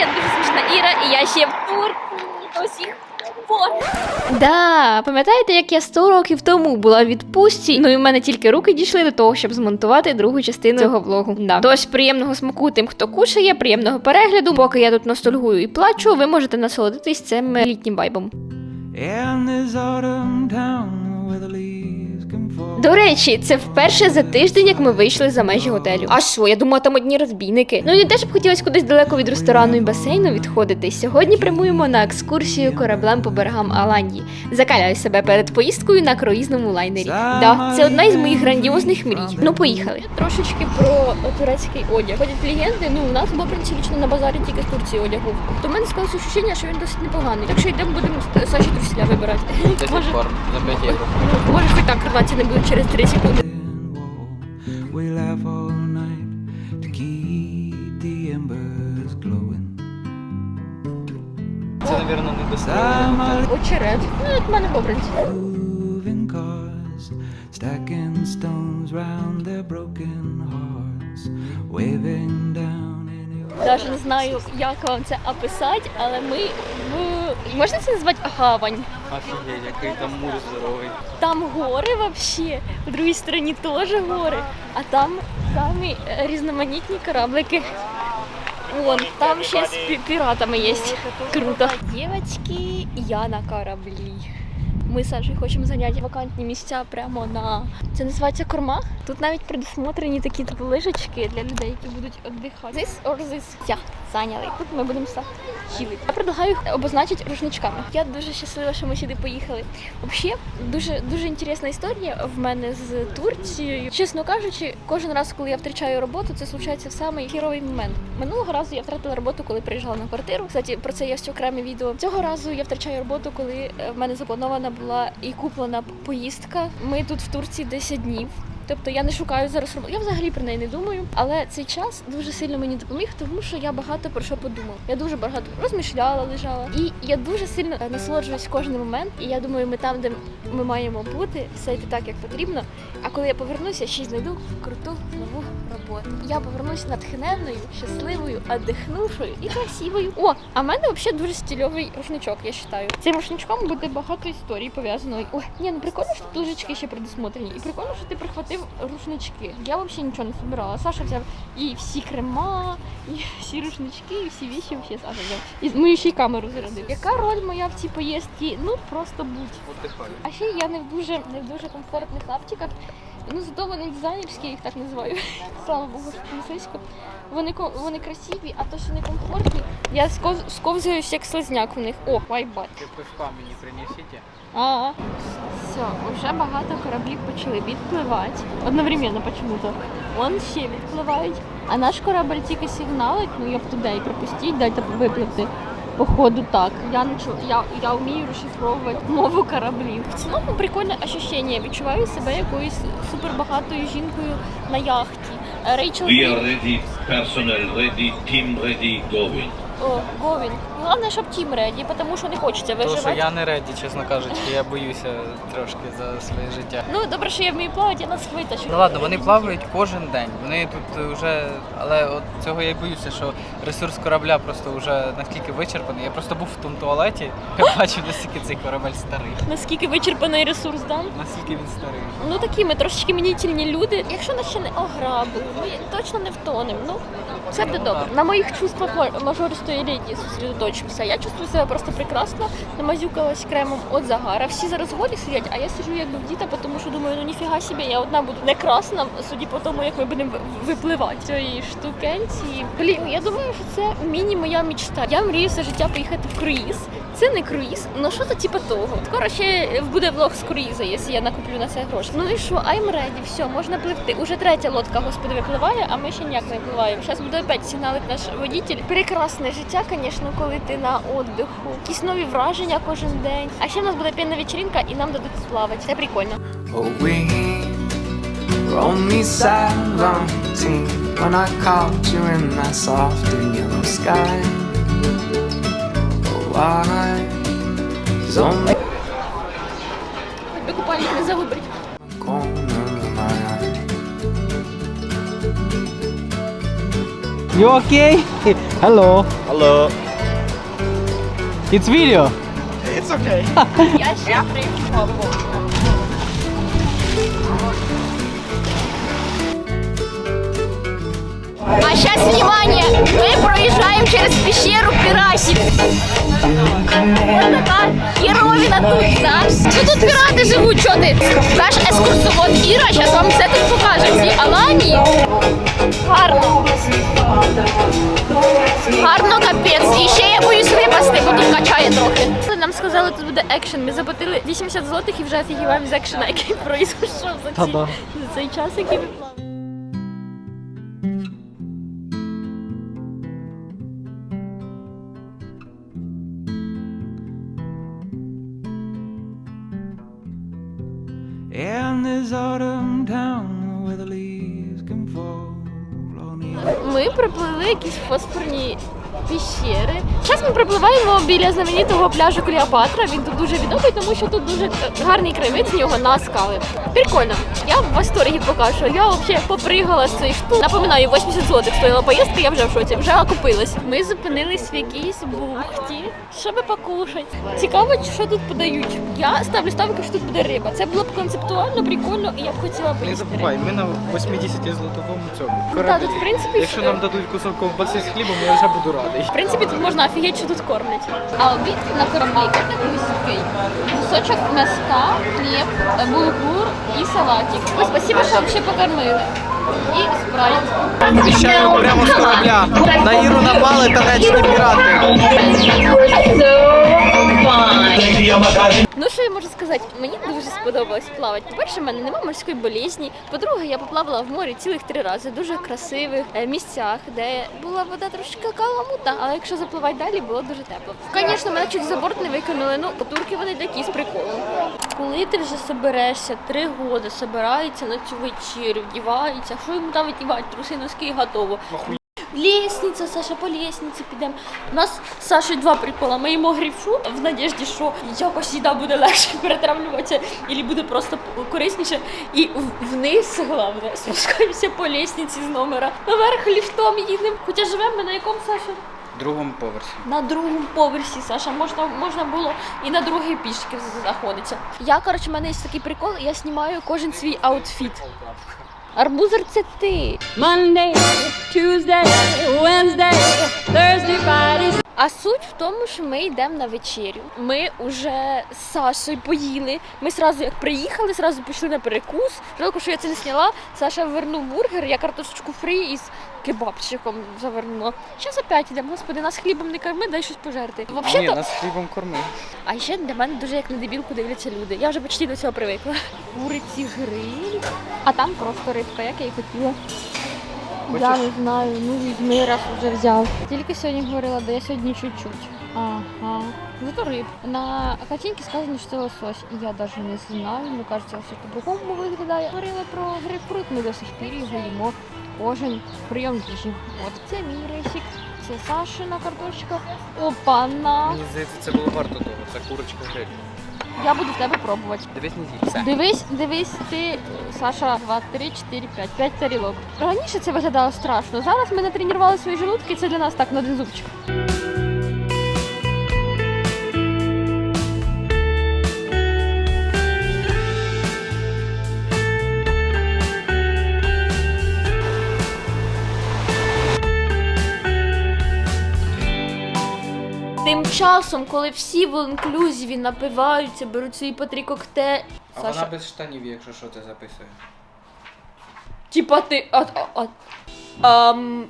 я дуже смішна Іра, і я ще в Турції до сих пор. Да, пам'ятаєте, як я 100 років тому була в відпустці? Ну і в мене тільки руки дійшли до того, щоб змонтувати другу частину цього влогу. Да. Тож приємного смаку тим, хто кушає, приємного перегляду. Поки я тут ностальгую і плачу, ви можете насолодитись цим е, літнім вайбом. And До речі, це вперше за тиждень, як ми вийшли за межі готелю. А що, я думала, там одні розбійники. Ну не те, щоб хотілося кудись далеко від ресторану і басейну відходити. Сьогодні прямуємо на екскурсію кораблем по берегам Аланії. Закаляю себе перед поїздкою на круїзному лайнері. Да, це одна із моїх грандіозних мрій. Ну, поїхали. Трошечки про турецький одяг. Ходять легенди. Ну у нас в Бобринці лічно на базарі тільки з Турції одяг був. То в мене склалося відчуття, що він досить непоганий. Так що йдемо будемо Саші трусіля вибирати. До сих Може, пор за 5 євро. ну, може хоч так рватися не будуть через 3 секунди. Wall. We laugh all night to keep the embers glowing. Це, мабуть, не до Summer Очерет. Ну, от в мене Бобринці. moving cars, stacking stones round their broken hearts, waving down any Навіть не знаю, як вам це описати, але ми в можна це назвати гавань. Офігеть, який там мур здоровий. Там гори вообще, в другій стороні теж гори, а там самі різноманітні кораблики. Вон, там ще з піратами є. Круто. Дівчатки, я на кораблі. Ми з Сашою хочемо зайняти вакантні місця прямо на це називається корма. Тут навіть предусмотрені такі типу лижачки для людей, які будуть віддихати. This or this. Я зайняли. Тут ми будемо стати чилити. Я предлагаю їх обозначити рушничками. Я дуже щаслива, що ми сюди поїхали. Взагалі, дуже дуже інтересна історія в мене з Турцією. Чесно кажучи, кожен раз, коли я втрачаю роботу, це случається в самий хіровий момент. Минулого разу я втратила роботу, коли приїжджала на квартиру. Кстати, про це є окреме відео. Цього разу я втрачаю роботу, коли е, в мене запланована була і куплена поїздка. Ми тут в Турції 10 днів. Тобто я не шукаю зараз роботу. Я взагалі про неї не думаю. Але цей час дуже сильно мені допоміг, тому що я багато про що подумала. Я дуже багато розмишляла, лежала, і я дуже сильно е, насолоджуюсь кожен момент. І я думаю, ми там, де ми маємо бути, все йти так, як потрібно. А коли я повернуся, ще й знайду круту нову роботу. Я повернусь натхненною, щасливою, одихнувшою і красивою. О, а в мене взагалі дуже стильовий рушничок, я вважаю. Цим рушничком буде багато історій пов'язаної. Ой, ні, ну прикольно, що тут лужечки ще предусмотрені. І прикольно, що ти прихватив рушнички. Я взагалі нічого не збирала. Саша взяв і всі крема, і всі рушнички, і всі віші взагалі Саша взяв. І мою ще й камеру зарядив. Яка роль моя в цій поїздці? Ну просто будь. А ще я не в дуже не в дуже комфортних лаптиках. Ну зато вони дизайнерські, я їх так називаю. Слава Богу, що поліцейську. Вони вони красиві, а то, що не комфортні, я сков- сковзаюсь як слизняк в них. О, вайбат. Ти пивка мені принесіть. А, все, вже багато кораблів почали відпливати. Одновременно почему-то. Вон ще відпливають. А наш корабль тільки сигналить, ну як туди, пропустіть, дайте випливти. Походу так. Я не чу- я, я вмію розшифровувати мову кораблів. В цілому прикольне ощущення. Відчуваю себе якоюсь супербагатою жінкою на яхті. Рейчел We are ready, personnel ready, team ready, going. О, Говін. Головне, щоб тім реді, тому що не хочеться Тому що виживати. я не реді, чесно кажучи, я боюся трошки за своє життя. Ну добре, що я вмію плавати, я нас витащу. Ну ладно, вони плавають кожен день. Вони тут вже, але от цього я й боюся, що ресурс корабля просто вже наскільки вичерпаний. Я просто був в тому туалеті, я бачив, наскільки цей корабель старий. Наскільки вичерпаний ресурс, да? Наскільки він старий. Ну такі ми трошечки мінітельні люди. Якщо нас ще не ограбили, ми точно не втонемо. Ну все буде добре. На моїх чувствах ма- мажористої леді зосередоточимося. Я чувствую себе просто прекрасно, намазюкалась кремом от загара. Всі зараз голі сидять, а я сижу якби в діта, тому що думаю, ну ніфіга собі, я одна буду не красна, судді по тому, як ми будемо випливати цієї штукенці. Блін, я думаю, що це міні моя мечта. Я мрію все життя поїхати в круїз. Це не круїз, ну що то типу того. Скоро ще буде влог з круїза, якщо я накуплю на це гроші. Ну і що, I'm ready, все, можна пливти. Уже третя лодка, господи, випливає, а ми ще ніяк не випливаємо. Зараз буде опять сигналить наш водитель. Прекрасне життя, звісно, коли ти на отдиху. Якісь нові враження кожен день. А ще в нас буде п'яна вечірка і нам дадуть поплавати. Це прикольно. When I caught you in that soft and yellow sky. Only Хоч би купальник не загубить. corner of my eye. You okay? Hello. Hello. It's video. It's okay. Я ще прийшов. А сейчас внимание! Мы проезжаем через пещеру пиратів. Така тут, да? Ну тут пірати живуть, що ти? Наш екскурсовод Іра зараз вам все тут покаже. Ці Аланії. Гарно. Гарно капець. І ще я боюсь випасти, бо тут качає трохи. Нам сказали, тут буде екшен. Ми заплатили 80 злотих і вже офігіваємо з екшена, який пройшов за, ці, за цей час, який ми плавали. The Ми приплили якісь фосфорні піщери. Зараз ми припливаємо біля знаменитого пляжу Клеопатра. Він тут дуже відомий, тому що тут дуже гарний краєвид з нього на скали. Прикольно. Я в восторгі поки що. Я взагалі попригала з цієї штуки. Напоминаю, 80 злотих стоїла поїздка, я вже в шоці, вже окупилась. Ми зупинились в якійсь бухті, щоб покушати. Цікаво, що тут подають. Я ставлю ставки, що тут буде риба. Це було б концептуально, прикольно, і я б хотіла Не поїсти. забувай, ми на 80 злотовому цьому. Ну, так, тут, в принципі, Якщо нам дадуть кусок ковбаси з хлібом, я вже буду радий. В принципі, тут можна офігеть, що тут кормлять. А обід на кораблі такий кусочок м'яска, хліб, е, булгур і салатик. Ой, спасибо, що взагалі покормили. І спрайт. Обіцяю прямо з корабля. На Іру напали танечні пірати. Ну що я можу сказати? Мені дуже сподобалось плавати. По-перше, в мене немає морської болізні. По-друге, я поплавала в морі цілих три рази, в дуже красивих е, місцях, де була вода трошки каламутна, але якщо запливати далі, було дуже тепло. Звісно, мене чуть за борт не викинули. Ну, турки вони такі з приколом. Коли ти вже соберешся, три роки собирається на цю вечерю, вдівається, що йому там вдівати, труси, носки готово. Лестниця, Саша, по лестниці підемо. У нас з Сашою два прикола. Ми їмо грифу в надіжді, що якось їда буде легше перетравлюватися, і буде просто корисніше. І вниз, головне, спускаємося по лестниці з номера. Наверх ліфтом їдемо. Хоча живемо ми на якому Саша? Другому поверсі. На другому поверсі, Саша, можна, можна було і на другий пішки заходиться. Я, коротше, в мене є такий прикол, я знімаю кожен свій аутфіт. Арбузер це ти. Monday, Tuesday, Wednesday, Thursday, Friday, А суть в тому, що ми йдемо на вечерю. Ми вже з Сашою поїли. Ми сразу як приїхали, сразу пішли на перекус. Жалко, що я це не зняла. Саша вернув бургер, я картошечку фрі із кебабчиком завернула. Зараз опять йдемо. Господи, нас хлібом не корми, дай щось пожерти. Ні, Взагалі-то, нас хлібом корми. а ще для мене дуже як на дебілку дивляться люди. Я вже почти до цього привикла. Куриці гриль, а там просто рибка, як я і хотіла. Я не знаю, ну візьми, раз вже взяв. Тільки сьогодні говорила, да я сьогодні чуть-чуть. Ага. Зато риб. На картинці сказано, що це лосось. І я навіть не знаю, мені кажеться, все по-другому виглядає. Говорила про грейпфрут, ми до сих пір його їмо. Кожен прийом їжі. От це мій рейсик, це Сашина Опа, Опана. Мені здається, це було варто того. Це курочка гриль. Я буду в тебе пробувати. Дивись не з'їй. Все. Дивись, дивись, ти, Саша, 2, 3, 4, 5, 5 тарілок. Раніше це виглядало страшно. Зараз ми натренували свої желудки, це для нас так на один зубчик. Часом, коли всі в інклюзіві напиваються, беруть свої по три коктейлі. А вона без штанів, якщо що, це записує. Типа ти. А, а, а, ам,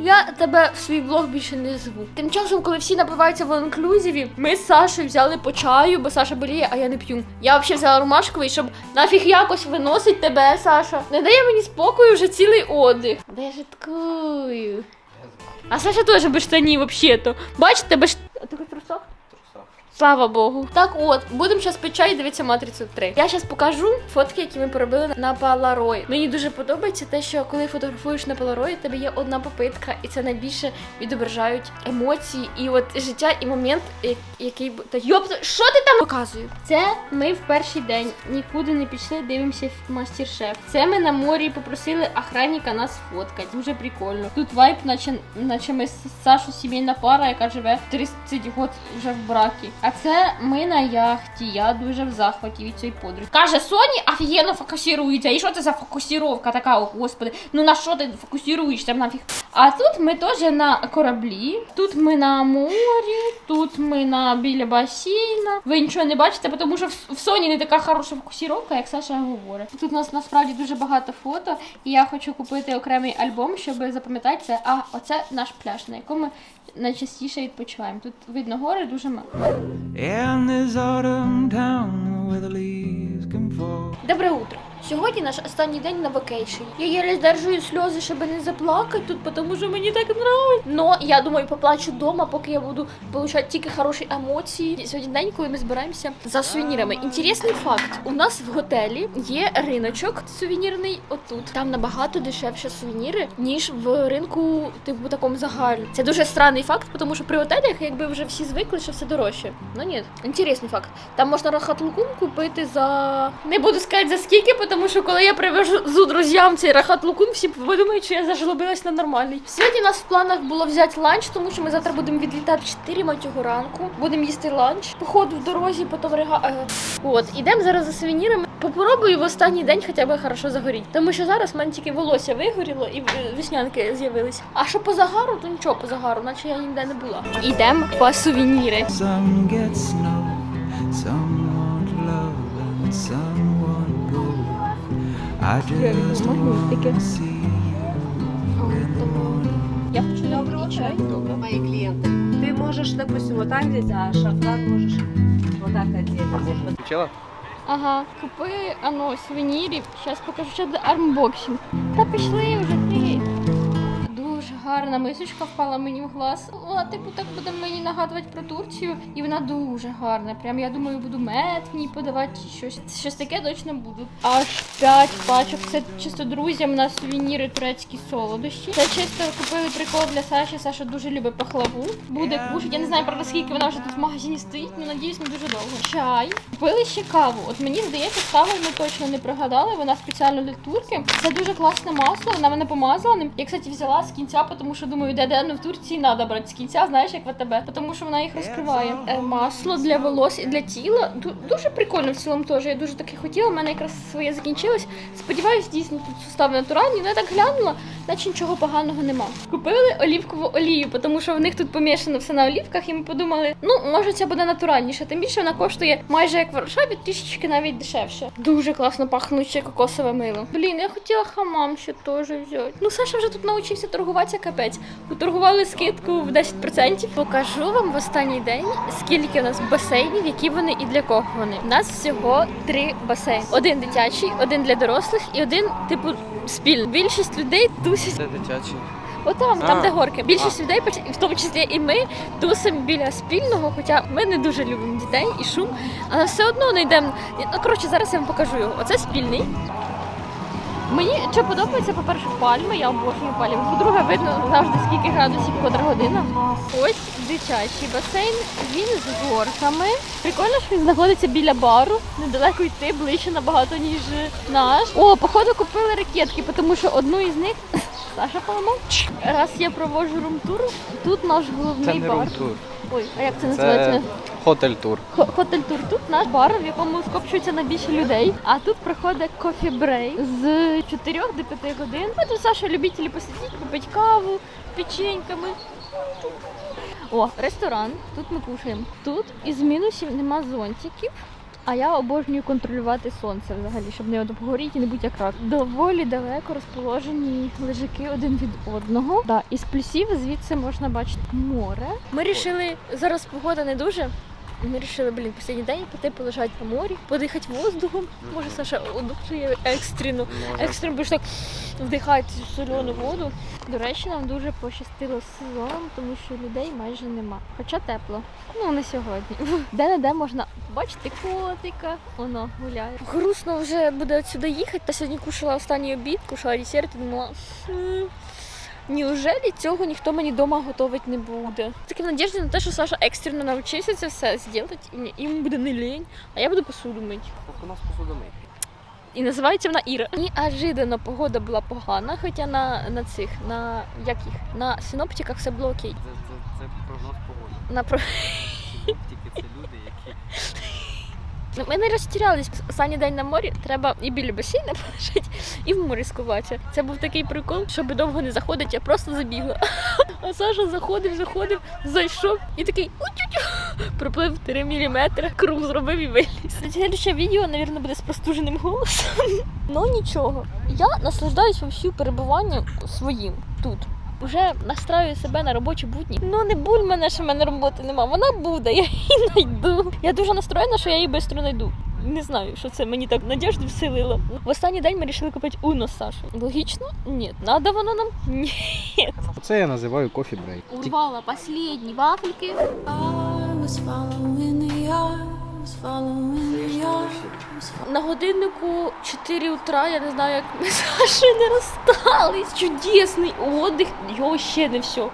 я тебе в свій влог більше не зву. Тим часом, коли всі напиваються в інклюзіві, ми з Сашою взяли по чаю, бо Саша боліє, а я не п'ю. Я взагалі взяла ромашковий, щоб нафіг якось виносить тебе, Саша. Не дає мені спокою вже цілий отдих. Да я житкую. А Саша теж без штанів, взагалі-то. Бачите, без. А ти трусах? Слава Богу. Так от, будемо зараз пити чай і дивитися матрицю 3. Я зараз покажу фотки, які ми поробили на Polaroid. Мені дуже подобається те, що коли фотографуєш на Polaroid, в тебе є одна попитка, і це найбільше відображають емоції і от життя, і момент, який та йоп, що ти там показую? Це ми в перший день нікуди не пішли, дивимося мастер-шеф. Це ми на морі попросили охранника нас фоткати. Дуже прикольно. Тут вайб, наче, наче ми з Сашу сімейна пара, яка живе 30 років вже в бракі. А це ми на яхті. Я дуже в захваті від цієї подруги. Каже, Соні офігенно фокусується. І що це за фокусіровка така, о господи? Ну на що ти фокусуєшся нафіг? А тут ми теж на кораблі. Тут ми на морі, тут ми на біля басейна. Ви нічого не бачите, тому що в, Соні не така хороша фокусіровка, як Саша говорить. Тут у нас насправді дуже багато фото, і я хочу купити окремий альбом, щоб запам'ятати це. А оце наш пляж, на якому найчастіше відпочиваємо. Тут видно гори дуже мало. In this autumn town where the leaves can fall. Добре утро. Сьогодні наш останній день на вакейшені. Я єле здержую сльози, щоб не заплакати тут, тому що мені так нравиться. Но я думаю, поплачу вдома, поки я буду получати тільки хороші емоції. Сьогодні день, коли ми збираємося за сувенірами. Інтересний факт: у нас в готелі є риночок сувенірний. Отут там набагато дешевше сувеніри, ніж в ринку, типу такому загальному. Це дуже странний факт, тому що при готелях, якби вже всі звикли, що все дорожче. Ну ні, інтересний факт. Там можна рахат-лукум купити за не буду сказати за скільки, тому що коли я привезу друзям цей рахат-лукум, всі подумають, що я зажлобилась на нормальний. Сьогодні у нас в планах було взяти ланч, тому що ми завтра будемо відлітати в 4 матього ранку. Будемо їсти ланч. Походу в дорозі, потім рега. е, От, ідемо зараз за сувенірами. Попробую в останній день хоча б хорошо загоріти. Тому що зараз в мене тільки волосся вигоріло і е, веснянки з'явились. А що по загару, то нічого по загару, наче я ніде не була. Ідемо по сувеніри. Some get snow, some want love, and some. Я хочу і чай. мои клиенты. Ты можешь, допустим, вот так здесь, а шафран можешь вот так Почала? Ага, купи ано сувенірів. Зараз покажу ще армбоксинг. Та пішли вже ти. Гарна мисочка впала мені в глаз. Вона типу так буде мені нагадувати про Турцію, і вона дуже гарна. Прям я думаю, буду мед в ній подавати чи щось. Щось таке точно буду. Аж 5 пачок. Це чисто друзям на сувеніри турецькі солодощі. Це чисто купили прикол для Саші. Саша дуже любить пахлаву. Буде кушати. Я не знаю, правда, скільки вона вже тут в магазині стоїть, але надіюсь, не дуже довго. Чай. Купили ще каву. От мені здається, з кавою ми точно не прогадали. Вона спеціально для турки. Це дуже класне масло. Вона мене помазала ним. Я, кстати, взяла з кінця, тому що думаю, де де ну в Турції треба брати з кінця, знаєш, як в АТБ, тому що вона їх розкриває. Е, масло для волос і для тіла. Ду- дуже прикольно в цілому теж. Я дуже таке хотіла. У мене якраз своє закінчилось. Сподіваюсь, дійсно тут сустави натуральні. Ну я так глянула, наче нічого поганого нема. Купили олівкову олію, тому що в них тут помішано все на олівках, і ми подумали, ну може це буде натуральніше. Тим більше вона коштує майже як в Варшаві, трішечки навіть дешевше. Дуже класно пахнуче кокосове мило. Блін, я хотіла хамам ще теж взяти. Ну Саша вже тут навчився торгуватися капець. Уторгували скидку в 10%. Покажу вам в останній день, скільки у нас басейнів, які вони і для кого вони. У нас всього три басейни: один дитячий, один для дорослих і один, типу, спільний. Більшість людей тусять Це дитячий. Отам, там, де горки. Більшість людей, в тому числі і ми, тусимо біля спільного, хоча ми не дуже любимо дітей і шум, але все одно не йдемо. Ну, коротше, зараз я вам покажу його. Оце спільний. Мені що подобається, по-перше, пальми, я обожнюю пальми. По-друге, видно завжди скільки градусів котра година. Ось дитячий басейн, він з горками. Прикольно, що він знаходиться біля бару. Недалеко йти, ближче набагато, ніж наш. О, походу купили ракетки, тому що одну із них Саша поламав. Раз я проводжу рум-тур, тут наш головний Це не бар. рум-тур. Ой, а як це Це називається? хотель-тур. Хо- Хотель тур тут наш бар, в якому скопчується найбільше людей. А тут проходить кофі брейк з 4 до 5 годин. Ми тут Саша любителі посидіти, попити каву, печеньками. О, ресторан. Тут ми кушаємо. Тут із мінусів нема зонтиків. А я обожнюю контролювати сонце взагалі, щоб не обгоріти і не бути як рак. Доволі далеко розположені лежаки один від одного. Да, із плюсів звідси можна бачити море. Ми рішили зараз погода не дуже, Ми вирішили, блін, останній день піти полежати на морі, подихати воздухом. Може, Саша одужує екстрено. Екстрено будеш так вдихати цю соляну воду. До речі, нам дуже пощастило з сезоном, тому що людей майже нема. Хоча тепло. Ну, не сьогодні. Де-не-де можна бачити котика, воно гуляє. Грустно вже буде сюди їхати. Та сьогодні кушала останній обід, кушала десерт і думала. «М, Неужели цього ніхто мені вдома готувати не буде? Таке надіжді на те, що Саша екстрено навчився це все зробити, і йому буде не лінь, а я буду посуду мити. У нас посуду мити. І називається вона Іра. Неожиданно погода була погана, хоча на, на цих, на як їх, на синоптиках все було окей. Це, це, це прогноз погоди. На про... Тільки це люди, які Ми не розтірялись. Останній день на морі треба і біля басейна полежати, і в морі скуватися. Це був такий прикол, щоб довго не заходити, я просто забігла. А Саша заходив, заходив, зайшов і такий утю-тю, проплив 3 міліметри, круг зробив і виліз. Слідче відео, мабуть, буде з простуженим голосом. Ну нічого. Я наслаждаюсь всю перебуванням своїм тут. Уже настраю себе на робочі будні. Ну не буль мене, що в мене роботи нема. Вона буде, я її знайду. Я дуже настроєна, що я її швидко знайду. Не знаю, що це мені так надіжди вселило. В останній день ми вирішили купити Уно з Сашою. Логічно? Ні. Надо воно нам? Ні. Це я називаю кофі брейк. Урвала останні вафельки. На годиннику 4 утра, я не знаю, як ми з Сашою не розстались. Чудесний отдих, його ще не все.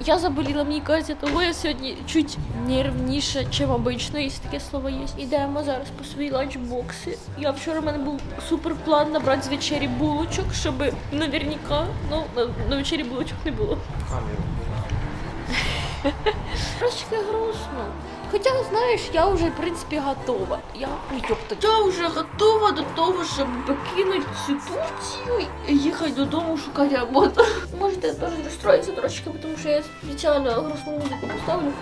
Я заболіла, мені кажеться, того я сьогодні чуть нервніше, ніж обично, якщо таке слово є. Ідемо зараз по свої ланчбокси. Я вчора в мене був супер план набрати з вечері булочок, щоб наверняка, ну, на, на вечері булочок не було. Трошки грустно. Хоча, знаєш, я вже, в принципі, готова. Я, Ой, ёпта, я вже готова до того, щоб покинути цю Турцію і їхати додому шукати роботу. Можете теж розстроїтися трошки, тому що я спеціально грустну музику поставлю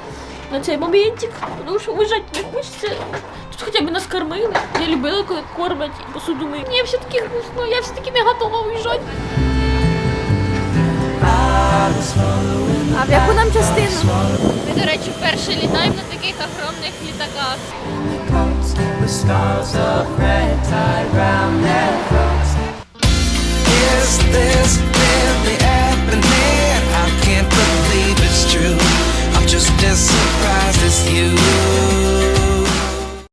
на цей моментик, тому що виїжджати не хочеться. Тут хоча б нас кормили. Я любила, коли кормять і посуду миють. Мені все-таки грустно, я все-таки не готова виїжджати. А в яку нам частину? Ми, до речі, вперше літаємо на таких огромних літаках. Just as surprised as you